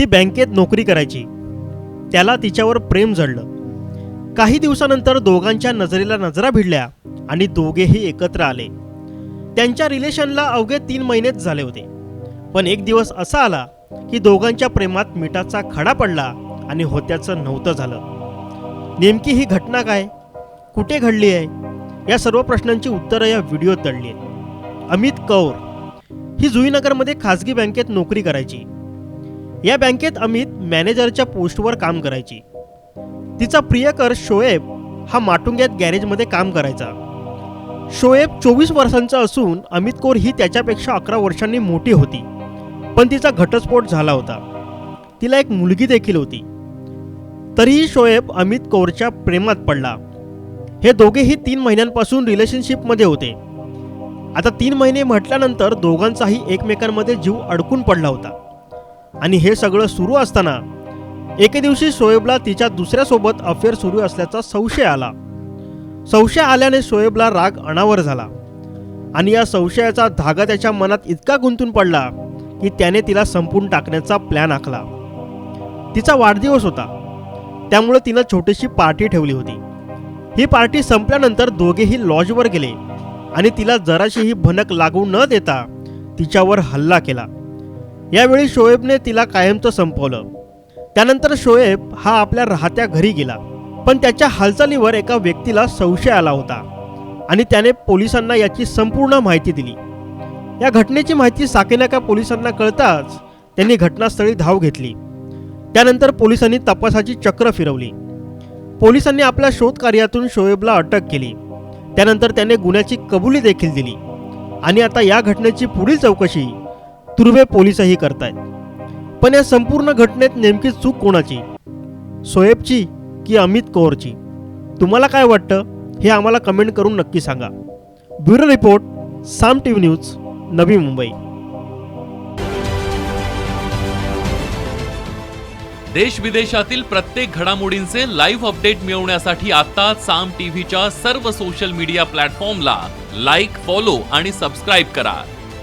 ती बँकेत नोकरी करायची. त्याला तिच्यावर प्रेम जडलं. काही दिवसानंतर दोघांच्या नजरेला नजरा भिडल्या आणि दोघेही एकत्र आले. त्यांच्या रिलेशनला अवघे तीन महिनेच झाले होते. पण एक दिवस असा आला की दोघांच्या प्रेमात मिठाचा खडा पडला आणि होत्याचं नव्हतं झालं. नेमकी ही घटना काय? कुठे घडली आहे? या सर्व प्रश्नांची उत्तरं या व्हिडिओत दडली आहेत. अमित कौर. ही जुईनगरमध्ये खाजगी बँकेत नोकरी करायची. या बँकेत अमित मॅनेजरच्या पोस्टवर काम करायची. तिचा प्रियकर शोएब हा माटुंग्यात गॅरेजमध्ये काम करायचा. शोएब चोवीस वर्षांचा असून अमित कौर ही त्याच्यापेक्षा अकरा वर्षांनी मोठी होती. पण तिचा घटस्फोट झाला होता. तिला एक मुलगी देखील होती. तरीही शोएब अमित कौरच्या प्रेमात पडला. हे दोघेही तीन महिन्यांपासून रिलेशनशिपमध्ये होते. आता तीन महिने म्हटल्यानंतर दोघांचाही एकमेकांमध्ये जीव अडकून पडला होता. आणि हे सगळं सुरू असताना एके दिवशी शोएबला तिच्या दुसऱ्यासोबत अफेअर सुरू असल्याचा संशय आला. संशय आल्याने शोएबला राग अनावर झाला आणि या संशयाचा धागा त्याच्या मनात इतका गुंतून पडला की त्याने तिला संपून टाकण्याचा प्लॅन आखला. तिचा वाढदिवस होता. त्यामुळे तिनं छोटीशी पार्टी ठेवली होती. ही पार्टी संपल्यानंतर दोघेही लॉजवर गेले आणि तिला जराशीही भनक लागू न देता तिच्यावर हल्ला केला. यावेळी शोएबने तिला कायमचं संपवलं. त्यानंतर शोएब हा आपल्या राहत्या घरी गेला. पण त्याच्या हालचालीवर एका व्यक्तीला संशय आला होता आणि त्याने पोलिसांना याची संपूर्ण माहिती दिली. या घटनेची माहिती साकेनाका पोलिसांना कळताच त्यांनी घटनास्थळी धाव घेतली. त्यानंतर पोलिसांनी तपासाची चक्र फिरवली. पोलिसांनी आपल्या शोध कार्यातून शोएबला अटक केली. त्यानंतर त्याने गुन्ह्याची कबुली देखील दिली. आणि आता या घटनेची पुढील चौकशी तुर्भे पोलीसही करतायत. पण या संपूर्ण घटनेत नेमकी चूक कोणाची? सोएबची की अमित कौरची? तुम्हाला काय वाटतं? हे आम्हाला कमेंट करून नक्की सांगा. Bureau report Saam T V news Navi Mumbai. देश विदेशातील प्रत्येक घडामोडींचे लाईव्ह अपडेट मिळवण्यासाठी आता साम टीव्हीच्या सर्व सोशल मीडिया प्लॅटफॉर्मला लाईक फॉलो आणि सबस्क्राईब करा.